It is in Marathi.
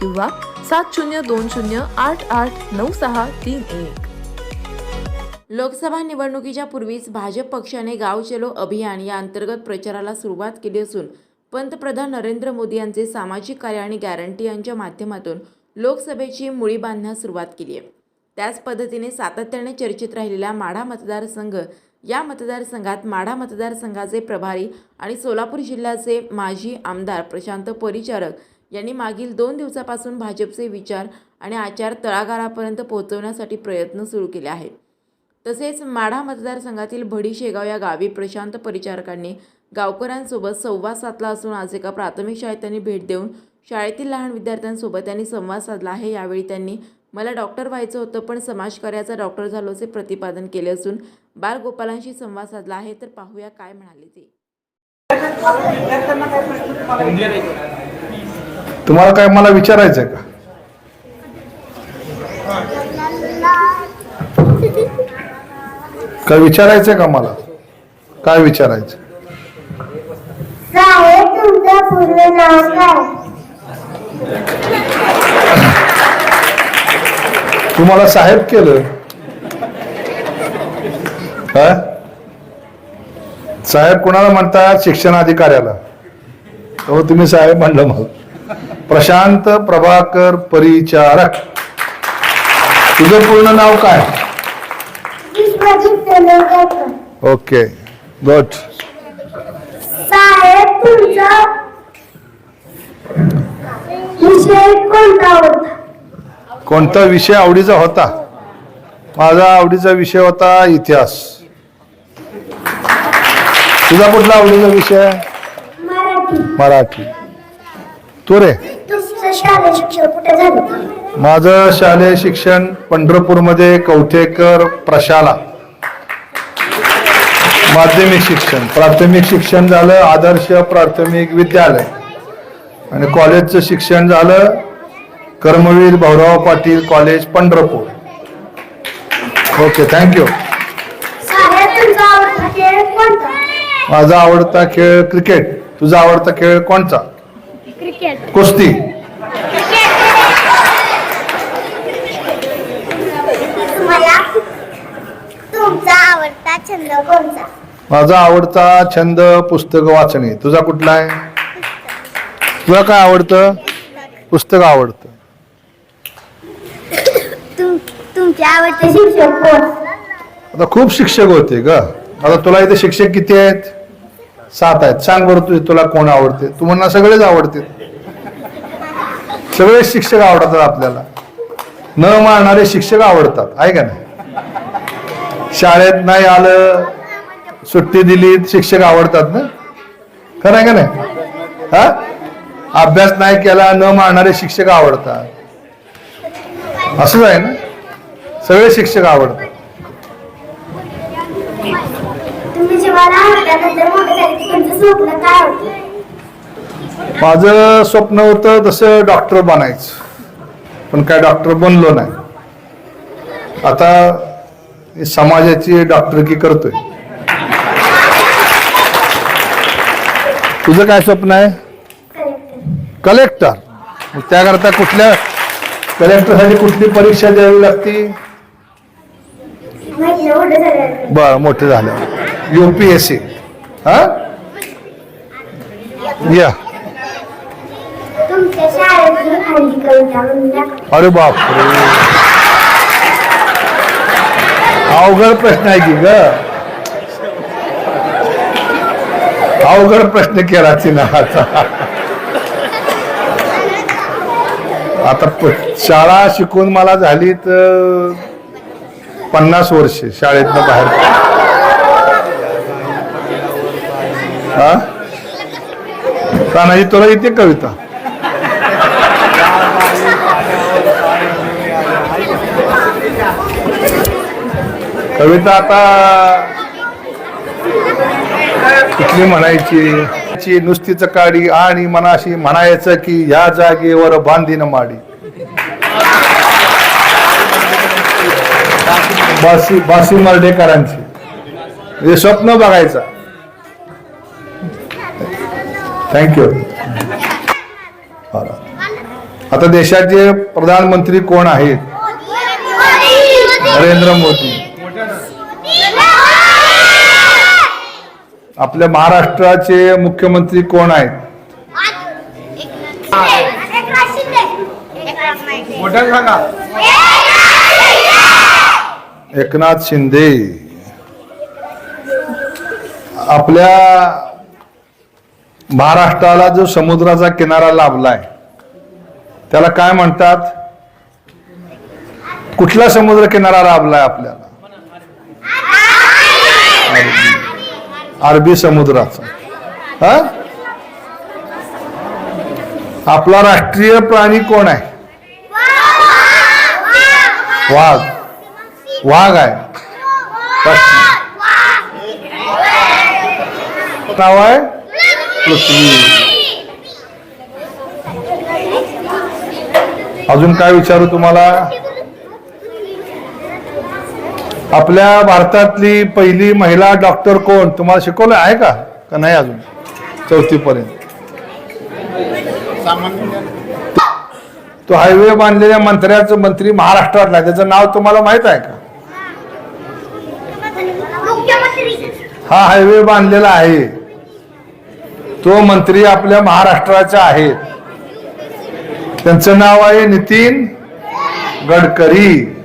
किंवा सात शून्य दोन शून्य आठ आठ नऊ सहा तीन एक. लोकसभा निवडणुकीच्या पूर्वीच भाजप पक्षाने गाव चलो अभियान या अंतर्गत प्रचाराला सुरुवात केली असून पंतप्रधान नरेंद्र मोदी यांचे सामाजिक कार्य आणि गॅरंटी यांच्या माध्यमातून लोकसभेची मुळी बांधण्यास सुरुवात केली आहे. त्याच पद्धतीने सातत्याने चर्चेत राहिलेला माढा मतदारसंघ या मतदारसंघात माढा मतदारसंघाचे प्रभारी आणि सोलापूर जिल्ह्याचे माजी आमदार प्रशांत परिचारक यांनी मागील दोन दिवसापासून भाजपचे विचार आणि आचार तळागाळापर्यंत पोहोचवण्यासाठी प्रयत्न सुरू केले आहेत. तसेच माढा मतदारसंघातील भडी शेगाव या गावी प्रशांत परिचारकांनी गावकऱ्यांसोबत संवाद साधला असून आज एका प्राथमिक शाळेत त्यांनी भेट देऊन शाळेतील लहान विद्यार्थ्यांसोबत त्यांनी संवाद साधला आहे. यावेळी त्यांनी मला डॉक्टर व्हायचं होतं पण समाजकार्याचा डॉक्टर झालो असे प्रतिपादन केले असून बालगोपालांशी संवाद साधला आहे. तर पाहूया काय म्हणाले ते. तुम्हाला काय मला विचारायचं आहे का? काय विचारायचंय का मला? काय विचारायचं तुम्हाला साहेब केलं. काय साहेब कोणाला म्हणतात शिक्षण अधिकाऱ्याला हो तुम्ही साहेब म्हणलं मग प्रशांत प्रभाकर परिचारक. तुझं पूर्ण नाव काय? ओके गुड कोणता विषय आवडीचा होता? माझा आवडीचा विषय होता इतिहास. तुझा कुठला आवडीचा विषय? मराठी. तू रे? माझं शालेय शिक्षण पंढरपूरमध्ये कवठेकर प्रशाला. माध्यमिक शिक्षण. प्राथमिक शिक्षण झालं आदर्श प्राथमिक विद्यालय. आणि कॉलेजचं शिक्षण झालं Karmaveer Bhaurao Patil college Pandharpur. Okay thank you माझा आवडता खेळ क्रिकेट. तुझा आवडता खेळ कोणता? क्रिकेट. कुस्ती. तुम्हाला तुमचा आवडता छंद कोणता? माझा आवडता छंद पुस्तक वाचणे. तुझा कुठला आहे? तुला काय आवडतं? पुस्तक आवडतं. तुम तुमचे आवडते शिक्षक कोण? आता खूप शिक्षक होते ग. आता तुला इथे शिक्षक किती आहेत? सात आहेत. सांग बरं तू तुला कोण आवडते? तू म्हणणार सगळेच आवडते सगळे शिक्षक आवडतात आपल्याला. न मारणारे शिक्षक आवडतात. आहे का नाही? शाळेत नाही आलं सुट्टी दिली शिक्षक आवडतात ना? खरं आहे का नाही? हा? अभ्यास नाही केला न मारणारे शिक्षक आवडतात. असंच आहे ना? सगळे शिक्षक आवडतात. मोठे झाले की तुमचं स्वप्न काय होतं? माझं स्वप्न होतं तसं डॉक्टर बनायचं. पण काय डॉक्टर बनलो नाही. आता समाजाची डॉक्टरकी करतोय. तुझं काय स्वप्न आहे? कलेक्टर. त्याकरता कुठल्या कलेक्टरसाठी कुठली परीक्षा द्यावी लागती? आहे, मोठे झाले. हा? या। खाली कविता म्हणून दाखव. अरे बापरे. अवघड प्रश्न आहे की ग? अवघड प्रश्न केला तिनं आता. आता प- शाळा शिकून मला झाली तर पन्नास वर्ष शाळेतनं बाहेर. हा? तानाजी तुला येते कविता? कविता आता कुठली म्हणायची? ची नुसतीच काडी आणि मनाशी म्हणायचं की ह्या जागेवर बांधीन माडी. बासी बासी मर्डेकरांची. हे स्वप्न बघायचं. थँक्यू आता देशाचे प्रधानमंत्री कोण आहेत? नरेंद्र मोदी. आपल्या महाराष्ट्राचे मुख्यमंत्री कोण आहेत? एकनाथ शिंदे. एकनाथ माहिती. एकनाथ शिंदे. आपल्या महाराष्ट्राला जो समुद्राचा किनारा लाभलाय त्याला काय म्हणतात? कुठला समुद्र किनारा लाभलाय आपल्याला? अरबी. समुद्राचा. हा? आपला राष्ट्रीय प्राणी कोण आहे? वाघ. वाघ आहे. नाव आहे? पृथ्वी अजून काय विचारू तुम्हाला? आपल्या भारतातली पहिली महिला डॉक्टर कोण? तुम्हाला शिकवलं आहे का? का नाही अजून? चौथी पर्यंत तो हायवे बांधलेल्या मंत्र्याचं मंत्री महाराष्ट्रातला त्याचं नाव तुम्हाला माहीत आहे का? हा हायवे बांधलेला आहे. तो मंत्री आपल्या महाराष्ट्राचा आहे. त्यांचं नाव आहे नितीन गडकरी.